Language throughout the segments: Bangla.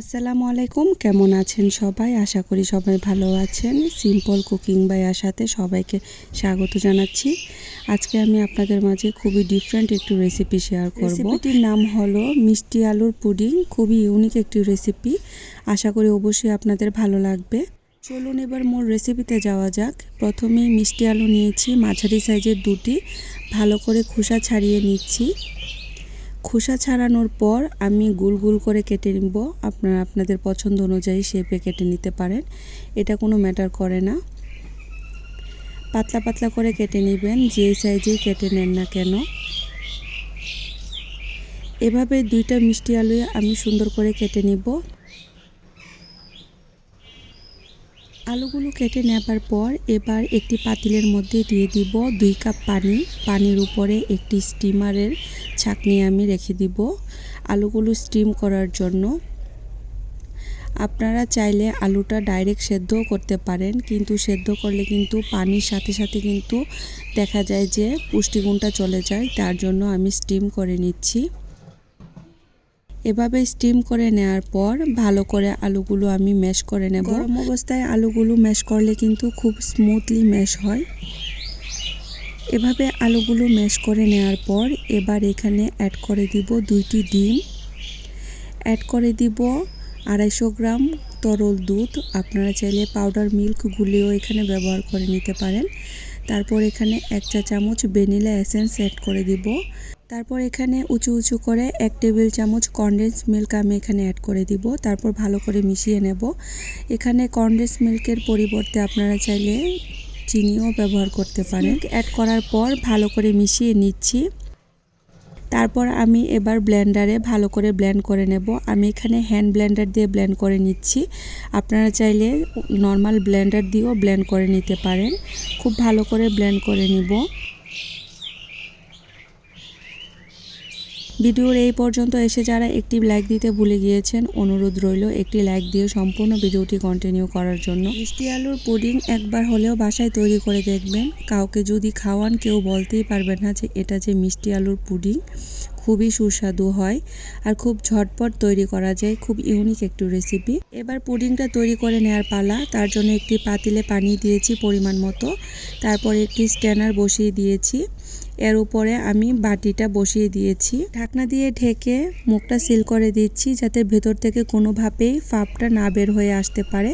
আসসালামু আলাইকুম, কেমন আছেন সবাই? আশা করি সবাই ভালো আছেন। সিম্পল কুকিং বাই আশাতে সবাইকে স্বাগত জানাচ্ছি। আজকে আমি আপনাদের মাঝে খুবই ডিফারেন্ট একটি রেসিপি শেয়ার করব। রেসিপিটির নাম হলো মিষ্টি আলুর পুডিং। খুবই ইউনিক একটি রেসিপি আশা করি অবশ্যই আপনাদের ভালো লাগবে। চলুন এবার মোর রেসিপিতে যাওয়া যাক। প্রথমে মিষ্টি আলু নিয়েছি, মাঝারি সাইজের দুটি। ভালো করে খোসা ছাড়িয়ে নিচ্ছি। খোসা ছাড়ানোর পর আমি গুল গুল করে কেটে নিব। আপনারা আপনাদের পছন্দ অনুযায়ী শেপে কেটে নিতে পারেন। এটা কোনো ম্যাটার করে না। পাতলা পাতলা করে কেটে নেবেন যে সাইজেই কেটে নেন না কেন। এভাবে দুইটা মিষ্টি আলু আমি সুন্দর করে কেটে নিব। আলুগুলো কেটে নেবার পর এবার একটি পাতিলের মধ্যে দিয়ে দিব দুই কাপ পানি। পানির উপরে একটি স্টিমারের ছাকনি আমি রেখে দিব আলুগুলো স্টিম করার জন্য। আপনারা চাইলে আলুটা ডাইরেক্ট সেদ্ধও করতে পারেন, কিন্তু সেদ্ধ করলে কিন্তু পানির সাথে সাথে কিন্তু দেখা যায় যে পুষ্টিগুণটা চলে যায়, তার জন্য আমি স্টিম করে নিচ্ছি। এভাবে স্টিম করে নেওয়ার পর ভালো করে আলুগুলো আমি ম্যাশ করে নেব। গরম অবস্থায় আলুগুলো ম্যাশ করলে কিন্তু খুব স্মুথলি ম্যাশ হয়। এভাবে আলুগুলো ম্যাশ করে নেওয়ার পর এবার এখানে অ্যাড করে দিব দুইটি ডিম। অ্যাড করে দিব আড়াইশো গ্রাম তরল দুধ। আপনারা চাইলে পাউডার মিল্ক গুলিও এখানে ব্যবহার করে নিতে পারেন। তারপর এখানে এক চা চামচ ভ্যানিলা এসেন্স অ্যাড করে দিব। তারপর এখানে উঁচু উঁচু করে এক টেবিল চামচ কনডেন্স মিল্ক আমি এখানে অ্যাড করে দিব। তারপর ভালো করে মিশিয়ে নেব। এখানে কনডেন্স মিল্কের পরিবর্তে আপনারা চাইলে চিনিও ব্যবহার করতে পারেন। অ্যাড করার পর ভালো করে মিশিয়ে নিচ্ছি। তারপর আমি এবার ব্লেন্ডারে ভালো করে ব্লেন্ড করে নেব। আমি এখানে হ্যান্ড ব্লেন্ডার দিয়ে ব্লেন্ড করে নিচ্ছি। আপনারা চাইলে নর্মাল ব্লেন্ডার দিয়েও ব্লেন্ড করে নিতে পারেন। খুব ভালো করে ব্লেন্ড করে নিব। ভিডিওর এই পর্যন্ত এসে যারা একটি লাইক দিতে ভুলে গিয়েছেন, অনুরোধ রইল একটি লাইক দিয়ে সম্পূর্ণ ভিডিওটি কন্টিনিউ করার জন্য। মিষ্টি আলুর পুডিং একবার হলেও বাসায় তৈরি করে দেখবেন। কাউকে যদি খাওয়ান কেউ বলতেই পারবে না যে এটা যে মিষ্টি আলুর পুডিং। খুবই সুস্বাদু হয় আর খুব ঝটপট তৈরি করা যায়, খুব ইউনিক একটি রেসিপি এবার পুডিংটা তৈরি করে নেওয়ার পালা, তার জন্য একটি পাতিলে পানি দিয়েছি পরিমাণ মতো। তারপর একটি স্ট্যানার বসিয়ে দিয়েছি। এর উপরে আমি বাটিটা বসিয়ে দিয়েছি। ঢাকনা দিয়ে ঢেকে মুখটা সিল করে দিচ্ছি যাতে ভেতর থেকে কোনোভাবেই ফাপটা না বের হয়ে আসতে পারে।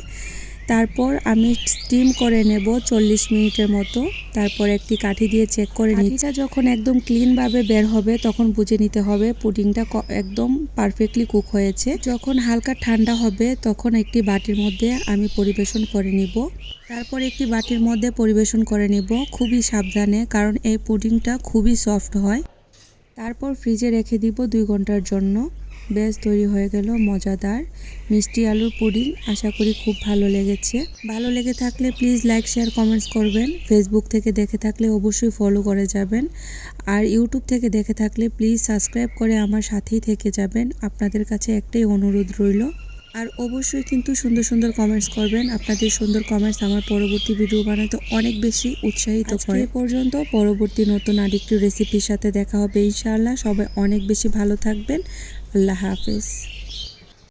তারপর আমি স্টিম করে নেব চল্লিশ মিনিটের মতো। তারপর একটি কাঠি দিয়ে চেক করে নিচ্ছি। যখন একদম ক্লিনভাবে বের হবে, তখন বুঝে নিতে হবে পুডিংটা একদম পারফেক্টলি কুক হয়েছে। যখন হালকা ঠান্ডা হবে, তখন একটি বাটির মধ্যে আমি পরিবেশন করে নিব। তারপর একটি বাটির মধ্যে পরিবেশন করে নিব খুবই সাবধানে, কারণ এই পুডিংটা খুবই সফট হয়। তারপর ফ্রিজে রেখে দিব দুই ঘণ্টার জন্য। বেশ তৈরি হয়ে গেল মজাদার। মিষ্টি আলুর পুডিং আশা করি খুব ভালো লেগেছে। ভালো লেগে থাকলে প্লিজ লাইক শেয়ার কমেন্টস করবেন। ফেসবুক থেকে দেখে থাকলে অবশ্যই ফলো করে যাবেন। আর ইউটিউব থেকে দেখে থাকলে প্লিজ সাবস্ক্রাইব করে আমার সাথেই থেকে যাবেন। আপনাদের কাছে একটাই অনুরোধ রইল। আর অবশ্যই কিন্তু সুন্দর সুন্দর কমেন্টস করবেন। আপনাদের সুন্দর কমেন্টস আমার পরবর্তী ভিডিও বানাতে অনেক বেশি উৎসাহিত করে। পর্যন্ত পরবর্তী নতুন আরেকটি রেসিপির সাথে দেখা হবে ইনশাআল্লাহ। সবাই অনেক বেশি ভালো থাকবেন। আল্লাহ হাফেজ